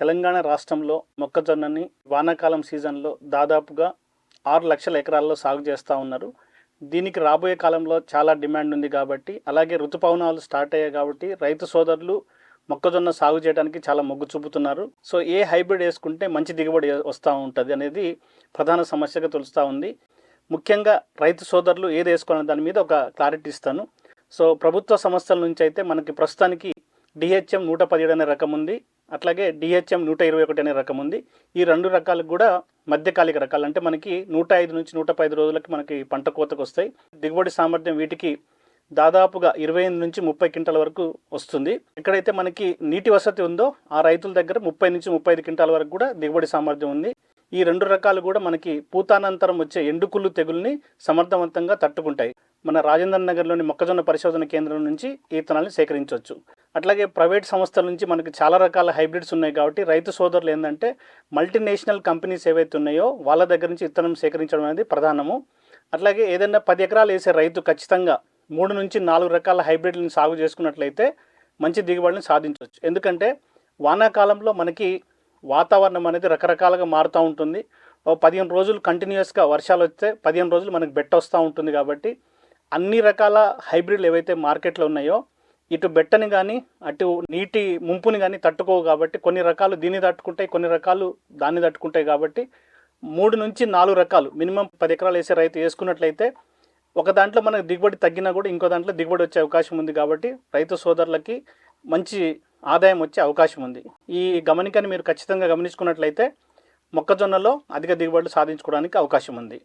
తెలంగాణ రాష్ట్రంలో మొక్కజొన్నని వానాకాలం సీజన్లో దాదాపుగా ఆరు లక్షల ఎకరాల్లో సాగు చేస్తూ ఉన్నారు. దీనికి రాబోయే కాలంలో చాలా డిమాండ్ ఉంది కాబట్టి అలాగే ఋతుపవనాలు స్టార్ట్ అయ్యాయి కాబట్టి రైతు సోదరులు మొక్కజొన్న సాగు చేయడానికి చాలా మొగ్గు చూపుతున్నారు. సో ఏ హైబ్రిడ్ వేసుకుంటే మంచి దిగుబడి వస్తూ ఉంటుంది అనేది ప్రధాన సమస్యగా తెలుస్తూ ఉంది. ముఖ్యంగా రైతు సోదరులు ఏది వేసుకోవాలనే దాని మీద ఒక క్లారిటీ ఇస్తాను. సో ప్రభుత్వ సంస్థల నుంచి అయితే మనకి ప్రస్తుతానికి డిహెచ్ఎం నూట పదిహేడు అనే రకం ఉంది. అట్లాగే డిహెచ్ఎం నూట ఇరవై ఒకటి అనే రకం ఉంది. ఈ రెండు రకాలు కూడా మధ్యకాలిక రకాలు. అంటే మనకి నూట ఐదు నుంచి నూట పది రోజులకి మనకి పంట కోతకు వస్తాయి దిగుబడి సామర్థ్యం వీటికి దాదాపుగా ఇరవై ఎనిమిది నుంచి ముప్పై క్వింటాల వరకు వస్తుంది. ఎక్కడైతే మనకి నీటి వసతి ఉందో ఆ రైతుల దగ్గర ముప్పై నుంచి ముప్పై ఐదు క్వింటాల వరకు కూడా దిగుబడి సామర్థ్యం ఉంది. ఈ రెండు రకాలు కూడా మనకి పూతానంతరం వచ్చే ఎండుకుళ్ళు తెగుల్ని సమర్థవంతంగా తట్టుకుంటాయి. మన రాజేంద్ర నగర్లోని మొక్కజొన్న పరిశోధన కేంద్రం నుంచి ఈ విత్తనాలను సేకరించవచ్చు. అట్లాగే ప్రైవేట్ సంస్థల నుంచి మనకి చాలా రకాల హైబ్రిడ్స్ ఉన్నాయి కాబట్టి రైతు సోదరులు ఏంటంటే మల్టీనేషనల్ కంపెనీస్ ఏవైతే ఉన్నాయో వాళ్ళ దగ్గర నుంచి విత్తనం సేకరించడం అనేది ప్రధానము. అట్లాగే ఏదైనా పది ఎకరాలు వేసే రైతు ఖచ్చితంగా మూడు నుంచి నాలుగు రకాల హైబ్రిడ్లను సాగు చేసుకున్నట్లయితే మంచి దిగుబడిని సాధించవచ్చు. ఎందుకంటే వానాకాలంలో మనకి వాతావరణం అనేది రకరకాలుగా మారుతూ ఉంటుంది. ఓ పదిహేను రోజులు కంటిన్యూస్గా వర్షాలు వస్తే పదిహేను రోజులు మనకి బెట్ట వస్తూ ఉంటుంది కాబట్టి అన్ని రకాల హైబ్రిడ్లు ఏవైతే మార్కెట్లో ఉన్నాయో ఇటు బెట్టని కానీ అటు నీటి ముంపుని కానీ తట్టుకోవు కాబట్టి కొన్ని రకాలు దీన్ని తట్టుకుంటాయి కొన్ని రకాలు దాన్ని తట్టుకుంటాయి కాబట్టి మూడు నుంచి నాలుగు రకాలు మినిమం పది ఎకరాలు వేసే రైతు వేసుకున్నట్లయితే ఒక దాంట్లో మనకు దిగుబడి తగ్గినా కూడా ఇంకో దాంట్లో దిగుబడి వచ్చే అవకాశం ఉంది కాబట్టి రైతు సోదరులకి మంచి ఆదాయం వచ్చే అవకాశం ఉంది. ఈ గమనికని మీరు ఖచ్చితంగా గమనించుకున్నట్లయితే మొక్కజొన్నలో అధిక దిగుబడులు సాధించుకోవడానికి అవకాశం ఉంది.